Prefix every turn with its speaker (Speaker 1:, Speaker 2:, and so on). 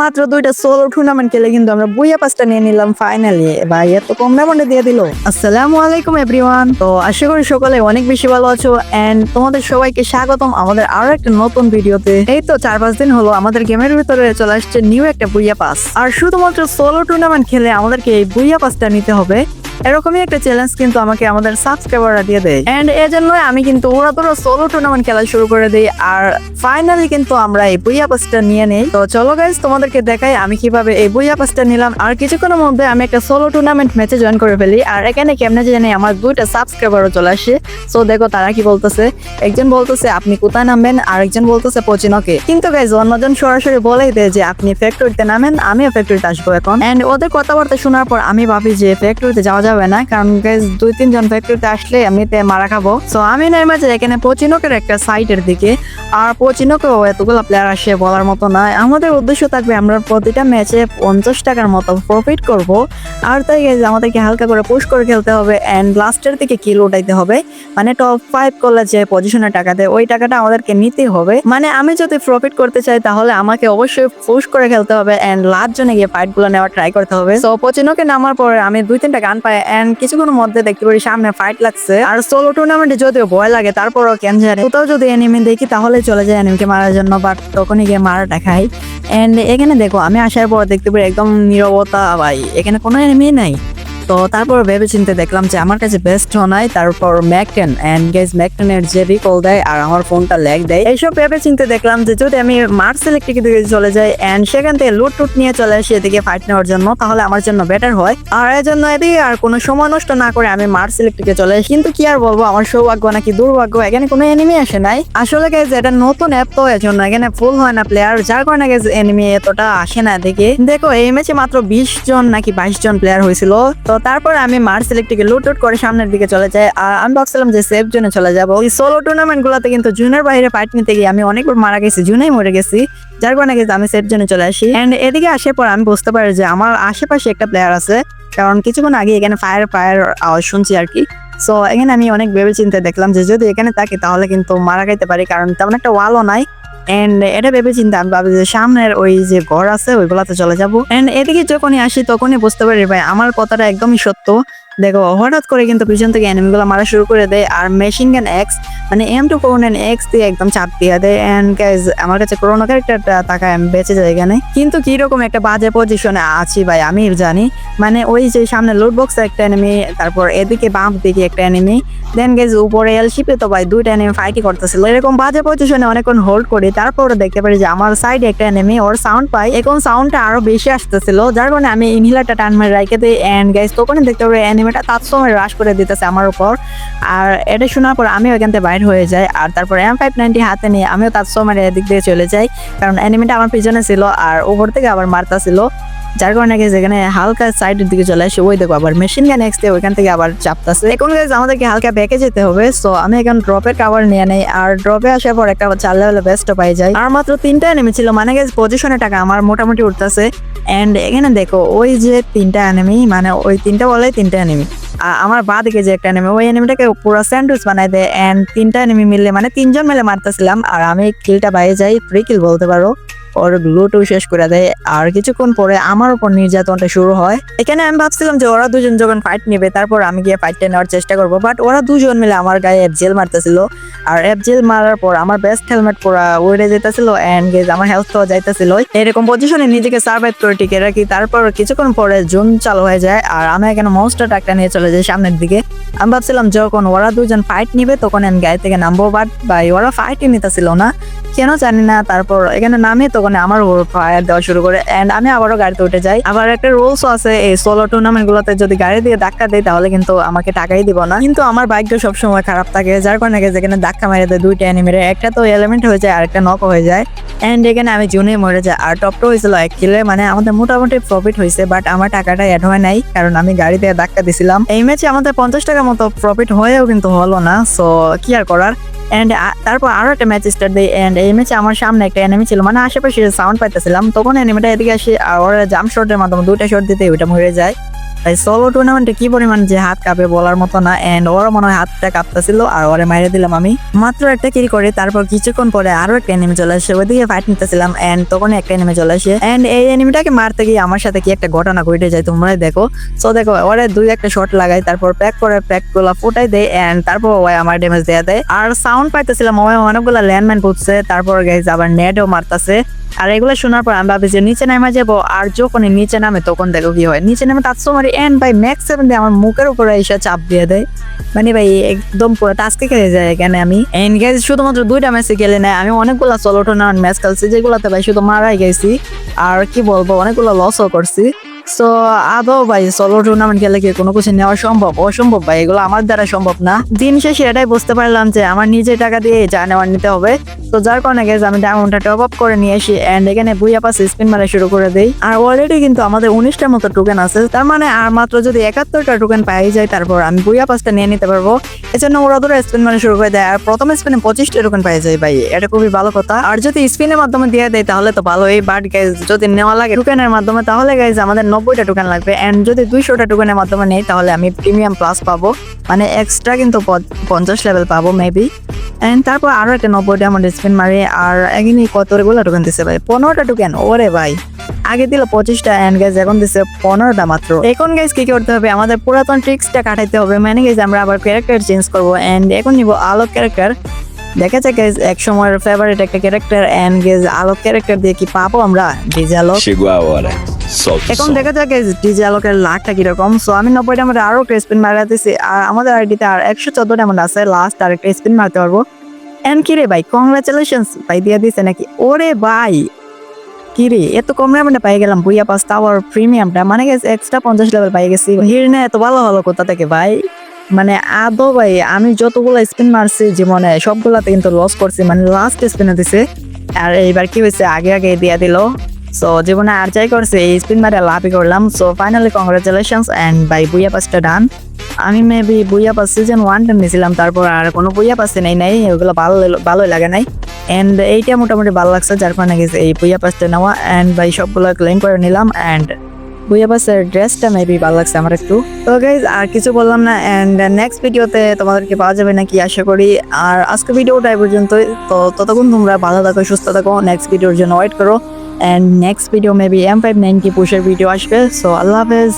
Speaker 1: মাত্র দুইটা solo tournament খেলে কিন্তু আমরা বুইয়া পাঁচটা নিয়ে নিলাম ফাইনালি ভাই, এত কম অ্যামাউন্টে দিয়ে দিল। আসসালামু আলাইকুম এভরিওয়ান তো আশা করি সকলে অনেক বেশি ভালো আছো। এন্ড তোমাদের সবাইকে স্বাগতম আমাদের আরও একটা নতুন ভিডিওতে এই তো চার পাঁচ দিন হলো, আমাদের গেমের ভিতরে চলে আসছে নিউ একটা বুইয়া পাস আর শুধুমাত্র সোলো টুর্নামেন্ট খেলে আমাদেরকে এই বুইয়া পাসটা নিতে হবে। এরকমই একটা চ্যালেঞ্জ কিন্তু আমাকে আমাদের সাবস্ক্রাইবাররা দিয়ে দেয়। এন্ড এর জন্য আমি কিন্তু ওরা তোরা সোলো টুর্নামেন্ট খেলা শুরু করে দিই। আর ফাইনালি কিন্তু আমরা এই বুইয়া পাসটা নিয়ে নেই। তো চলো গাইজ তোমাদেরকে দেখাই আমি কীভাবে এই বুইয়া পাসটা নিলাম। আর কিছুক্ষণের মধ্যে আমি একটা সোলো টুর্নামেন্ট ম্যাচে জয়েন করে ফেলি। আর এখানে কেমনে জানি আমার দুইটা সাবস্ক্রাইবারও চলে আসে। সো দেখো তারা কি বলতেছে। একজন বলতেছে, আপনি কোথায় নামবেন? আর একজন বলতেছে, পচিনকে। কিন্তু গাইজ অন্যজন সরাসরি বলেই দেয় যে, আপনি ফ্যাক্টরিতে নামেন, আমিও ফ্যাক্টরিতে আসব এখন। এন্ড ওদের কথাবার্তা শোনার পর আমি ভাবি যে ফ্যাক্টরিতে যাওয়া যাবে না। কারণ গাইজ দুই, তিনজন ফ্যাক্টরিতে আসলে এমনিতে মারা খাব। সো আমি নেমে যে এখানে পচিনকের একটা সাইটের দিকে। আর পচিনকেও এতগুলো প্লেয়ার আসে বলার মতো না। আমাদের উদ্দেশ্য থাকবে আমরা প্রতিটা ম্যাচে পঞ্চাশ টাকার মতো প্রফিট করব। আর তাই আমাদেরকে হালকা করে পুশ করে খেলতে হবে অ্যান্ড লাস্টের দিকে কিল উঠাইতে হবে। মানে টপ ফাইভ করলে যে পজিশনের টাকা দেয়, ওই টাকাটা আমাদেরকে নিতে হবে। মানে আমি যদি প্রফিট করতে চাই, তাহলে আমাকে অবশ্যই পুশ করে খেলতে হবে অ্যান্ড লাস্ট জনে গিয়ে ফাইটগুলো নেওয়ার ট্রাই করতে হবে। সো পচিনকে নামার পরে আমি দুই, তিনটা গান পাই অ্যান্ড কিছুক্ষণের মধ্যে দেখতে পারি সামনে ফাইট লাগছে। আর সোলো টুর্নামেন্টে যদিও ভয় লাগে, তারপরও কেন কোথাও যদি এনিমি দেখি, তাহলে চলে যায় এনিমিকে মারার জন্য বাট তখনই গিয়ে মারাটা খাই এন্ড এখানে দেখো, আমি আসার পর দেখতে পারি একদম নিরবতা, ভাই। এখানে কোনো এনিমি নাই। তো তারপর ভেবে চিন্তে দেখলাম যে আমার কাছে বেস্ট নাই, তারপর ম্যাকটেন অ্যান্ড গেজ ম্যাকটেনের যে রিকল দেয় আর আমার ফোনটা ল্যাগ দেয়। এইসব ভেবে চিন্তে দেখলাম যে যদি আমি মার্স ইলেকট্রিক দিকে চলে যাই অ্যান্ড সেখান থেকে লুট টুট নিয়ে চলে আসি এদিকে ফাইট নেওয়ার জন্য, তাহলে আমার জন্য বেটার হয়। আর এর জন্য এদিকে আর কোনো সময় নষ্ট না করে আমি মার্স ইলেকট্রিকে চলে আসি। কিন্তু কি আর বলব, আমার সৌভাগ্য নাকি দুর্ভাগ্য, এখানে কোনো এনিমি আসে নাই। আসলে গেজ এটা নতুন অ্যাপ তো এর জন্য এখানে ফুল হয় না প্লেয়ার যার কারণে গেজ এনিমি এতটা আসে না দেখে দেখো, এই ম্যাচে মাত্র বিশ জন নাকি বাইশ জন প্লেয়ার হয়েছিল। তো তারপর আমি মার্স ইলেকট্রিকে লুট টুট করে সামনের দিকে চলে যাই। আর আমি ভাবছিলাম যে সেফ জোনে চলে যাব। ওই সোলো টুর্নামেন্ট গুলোতে কিন্তু জুনের বাইরে ফাইট নিতে গিয়ে আমি অনেকবার মারা গেছি জুনেই মরে গেছি। যার কারণে গেছে আমি সেফ জোনে চলে আসি। এন্ড এদিকে আসার পর আমি বুঝতে পারি যে আমার আশেপাশে একটা প্লেয়ার আছে, কারণ কিছুক্ষণ আগে এখানে ফায়ার ফায়ার আওয়াজ শুনছি আর কি। সো এখানে আমি অনেক ভেবে চিন্তে দেখলাম যে যদি এখানে থাকি তাহলে কিন্তু মারা খাইতে পারি, কারণ তেমন একটা ওয়ালও নাই। এন্ড এটা ভেবে চিন্তা আমি ভাবি যে সামনের ওই যে ঘর আছে, ওইগুলাতে চলে যাব। এন্ড এদিকে যখনই আসি, তখনই বুঝতে পারি ভাই, আমার কথাটা একদমই সত্য। দেখো, হঠাৎ করে কিন্তু পিছন থেকে এনিমিগুলো মারা শুরু করে দেয় আর মেশিন গান এক্স মানে M two four nine X দিয়ে একদম চাপ দিয়ে দেয়। এন্ড গাইজ আমার কাছে করোনা ক্যারেক্টারটা টাকা বেঁচে যায় এখানে। কিন্তু কীরকম একটা বাজে পজিশনে আছি ভাই, আমি জানি। মানে ওই যে সামনে লোড বক্সে একটা এনিমি তারপর এদিকে বাম দিকে একটা এনিমি দেন গেজ উপরে এলশিপে তো ভাই দুইটা এনিমি ফাইটই করতেছিল। এরকম বাজে পজিশনে অনেকক্ষণ হোল্ড করি, তারপর দেখতে পারি যে আমার সাইডে একটা এনিমি ওর সাউন্ড পাই। এখন সাউন্ডটা আরও বেশি আসতেছিল, যার কারণে আমি ইনহিলারটা টান মারি রাইকে দিই। এন্ড গাইজ তখনই দেখতে পারি এনিমিটা তার সময় হ্রাস করে দিতেছে আমার উপর। আর এটা শোনার পর আমিও এখান থেকে বাইর হয়ে যাই। আর তারপর এম ফাইভ নাইনটি হাতে নিয়ে আমিও তার সময় এদিক দিয়ে চলে যাই। কারণ অ্যানিমেটা আমার পিছনে ছিল আর ওপর থেকে আবার মারতা ছিল যার কারণে যেখানে হালকা সাইডের দিকে চলে আসে, ওই দেখো আবার মেশিন গান এক্স ওইখান থেকে আবার চাপতাছে। এখন আমাদেরকে হালকা ব্যাকে যেতে হবে সো আমি এখন ড্রপের কাভার নিয়ে নেই, আর ড্রপে আসার পর একটা চার লেভেলে বেস্ট পাই যায় আর মাত্র তিনটা এনিমি ছিল মানে গেছে পজিশনে টাকা আমার মোটামুটি উঠতেছে। এন্ড এখানে দেখো, ওই যে তিনটা এনিমি মানে ওই তিনটা বলে তিনটা এনিমি আমার বা দিকে যে একটা এনিমি ওই এনিমিটাকে পুরো স্যান্ডউইচ বানাই দেয় এন্ড তিনটা এনিমি মিলে মানে তিনজন মিলে মারতেছিলাম, আর আমি কিলটা বাইরে যাই ফ্রি কিল বলতে পারো। ওর গ্লুটও শেষ করে দেয়। আর কিছুক্ষণ পরে আমার উপর নির্যাতনটা শুরু হয়। এখানে আমি ভাবছিলাম যে ওরা দুজন যখন ফাইট নেবে, তারপর আমি গিয়ে ফাইটটা নেওয়ার চেষ্টা করব। বাট ওরা দুজন মিলে আমার গায়ে এফ জেল মারতেছিল। আর এফ জেল মারার পর আমার বেস্ট হেলমেট পরা উড়ে যেতেছিল এন্ড গেজ আমার হেলথ তো যাইতেছিল। এরকম পজিশনে নিজেকে সার্ভাইভ করে টিকে রাখি। তারপর কিছুক্ষণ পরে জুন চালু হয়ে যায়। আর আমি এখানে মনস্টার টাকটা নিয়ে চলে যাই সামনের দিকে। আমি ভাবছিলাম যখন ওরা দুজন ফাইট নিবে, তখন আমি গায়ে থেকে নামবো বাট ভাই, ওরা ফাইটই নিতেছিল না। কেন জানি না, তারপর এখানে নামে তখন আমার ফায়ার দেওয়া শুরু করে এন্ড আমি আবারও গাড়িতে উঠে যাই। আবার একটা রুলস আছে, এই সোলো টুর্নামেন্ট গুলোতে যদি গাড়ি দিয়ে ধাক্কা দেয়, তাহলে কিন্তু আমাকে টাকাই দিব না। কিন্তু আমার ভাগ্য সবসময় খারাপ থাকে, যার কারণে যেখানে ধাক্কা মেরে দেয়, দুইটা এনিমেরে একটা তো এলিমেন্ট হয়ে যায় আর একটা নক হয়ে যায়। এন্ড এখানে আমি জুনে মরে যাই, আর টপটা হয়েছিল এক কিলে মানে আমাদের মোটামুটি প্রফিট হয়েছে বাট আমার টাকাটা অ্যাড হয় নাই, কারণ আমি গাড়ি দিয়ে ধাক্কা দিছিলাম। এই ম্যাচে আমাদের পঞ্চাশ মতো প্রফিট হয়েও কিন্তু হলো না। সো কি আর করার? অ্যান্ড তারপর আরও একটা ম্যাচ স্টার্ট দিই অ্যান্ড এই ম্যাচে আমার সামনে একটা এনিমি ছিল। মানে আশেপাশে সাউন্ড পাইতেছিলাম, তখন এনিমিটা এদিকে আসে, আর ওরা জাম্প শটের মাধ্যমে দুইটা শট দিতে ওইটা মরে যায়। তাই সোলো টুর্নামেন্টে কি পরিমাণ যে হাত কাঁপে বলার মতো না এন্ড ওরা মনে হয় হাতটা কাঁপতেছিল, আর ওরে মাইরে দিলাম আমি। মাত্র একটা কিল করে, তারপর কিছুক্ষণ পরে আরও একটা এনিমি চলে আসে, ওইদিকে ফাইট নিতেছিলাম এন্ড তখন একটা এনিমি চলে আসে। এন্ড এই এনিমিটাকে মারতে গিয়ে আমার সাথে কি একটা ঘটনা ঘটে যায় তোমরাই দেখো। সো দেখো, ওরে দুই একটা শট লাগাই, তারপর প্যাক করে প্যাকগুলা ফুটাই দেয় এন্ড তারপর ওই আমার ড্যামেজ দেয়া দেয়। আর সাউন্ড পাইতেছিলাম, ওই অনেকগুলো ল্যান্ডম্যান করছে তারপর গাইজ আবার নেটও মারতাছে। আর এগুলো শোনার পর আমি ভাবি যে নিচে নামে যাব, আর যখন নিচে নামে তখন দেখো কি হয়। নিচে নামে তার সময় এন ভাই ম্যাক্স সেভেন দিয়ে আমার মুখের উপরে এসে চাপ দিয়ে দেয়। মানে ভাই, একদম পুরো টাস্কে খেলে যায় এখানে আমি। এন গেছি শুধুমাত্র দুইটা ম্যাচে খেলে না আমি অনেকগুলো সলো টুর্নামেন্ট ম্যাচ খেলছি, যেগুলোতে ভাই শুধু মারাই গেছি। আর কি বলব, অনেকগুলো লসও করছি। সো আদৌ ভাই সোলো টুর্নামেন্ট খেলে কি কোনো কিছু নেওয়া সম্ভব? অসম্ভব ভাই, এগুলো আমার দ্বারা সম্ভব না। দিন শেষে এটাই বুঝতে পারলাম যে আমার নিজের টাকা দিয়ে যা নেওয়ার নিতে হবে। তো যার কারণে গেছে আমি ডায়মন্ডটা টপ আপ করে নিয়ে আসি এন্ড এখানে বুইয়া পাশে স্পিন মারা শুরু করে দেই। আর অলরেডি কিন্তু আমাদের উনিশটার মতো টোকেন আছে। তার মানে আর মাত্র যদি একাত্তরটা টোকেন পাই যায়, তারপর আমি বুইয়া পাসটা নিয়ে নিতে পারব। এজন্য ওরা ধরে স্পিন মারা শুরু করে দেয়। আর প্রথম স্পিনে পঁচিশটা টোকেন পাই যায় ভাই, এটা খুবই ভালো কথা। আর যদি স্পিনের মাধ্যমে দিয়ে দেয়, তাহলে তো ভালোই। বাট গাইজ যদি নেওয়া লাগে টোকেনের মাধ্যমে, তাহলে গাইজ আমাদের নব্বইটা টোকেন লাগবে এন্ড যদি দুইশোটা টোকেনের মাধ্যমে নেই, তাহলে আমি প্রিমিয়াম প্লাস পাবো। মানে এক্সট্রা কিন্তু পঞ্চাশ লেভেল পাবো মেবি এন্ড তারপর আরও একটা নব্বই ডায়মন্ড স্পিন মারি, আর একদিনই কত রেগুলো টোকেন দিছে ভাই? পনেরোটা টোকেন ওরে ভাই। আগে দিল পঁচিশটা এন্ড গাইজ এখন দিছে পনেরোটা মাত্র। এখন গাইজ কি করতে হবে? আমাদের পুরাতন ট্রিক্সটা কাটাইতে হবে। মানে গাইজ আমরা আবার ক্যারেক্টার চেঞ্জ করব এন্ড এখন নিব আলোক ক্যারেক্টার দেখা যাক গাইজ এক সময়ের ফেভারিট একটা ক্যারেক্টার এন্ড গেজ আলোক ক্যারেক্টার দিয়ে কি পাবো আমরা? ডিজে এখন. দেখা যাক ডিজে আলোকের লাখটা কীরকম। সো আমি নব্বইটা আমাদের আরও একটা স্পিন মারা দিছি। আর আমাদের আইডিতে আর একশো চোদ্দটা এমন আছে। লাস্ট আর একটা স্পিন মারতে পারব। এন্ড কি রে ভাই কংগ্রাচুলেশন ভাই, দিয়ে দিছে নাকি? ওরে ভাই, কিরে, এত কম রেমেন্টে পাই গেলাম। বুইয়া পাস টাওয়ার প্রিমিয়ামটা মানে গেছে এক্সট্রা পঞ্চাশ লেভেল পাই গেছি। হিরনে, এত ভালো হলো কোথা থেকে ভাই? মানে আদৌ ভাই, আমি যতগুলো স্পিন মারছি জীবনে, সবগুলাতে কিন্তু লস করছি। মানে লাস্ট স্পিনে দিছে। আর এইবার কি হয়েছে? আগে আগে দিয়ে দিল। সো জীবনে আর যাই করছে, এই স্পিন মারে লাভই করলাম। So finally congratulations and by booyah পাসটা done আমি মেবি বুইয়া পাস সিজন ওয়ানটা নিয়েছিলাম, তারপর আর কোনো বুইয়া পাসে নেই, নাই ওগুলো ভালো ভালোই লাগে নাই। এন্ড এইটা মোটামুটি ভালো লাগছে, যার কারণে গেছে এই বুইয়া পাসটা নেওয়া এন্ড বাই সবগুলো ক্লেম করে নিলাম। এন্ড বুইয়া পাসের ড্রেসটা মেবি ভালো লাগছে আমার একটু। তো গাইজ আর কিছু বললাম না। এন্ড নেক্সট ভিডিওতে তোমাদেরকে পাওয়া যাবে নাকি, আশা করি। আর আজকে ভিডিওটা এই পর্যন্তই। তো ততক্ষণ তোমরা ভালো থাকো, সুস্থ থাকো। নেক্সট ভিডিওর জন্য ওয়েট করো। And next video maybe M five ninety পুষের video আসবে সো আল্লাহ হাফেজ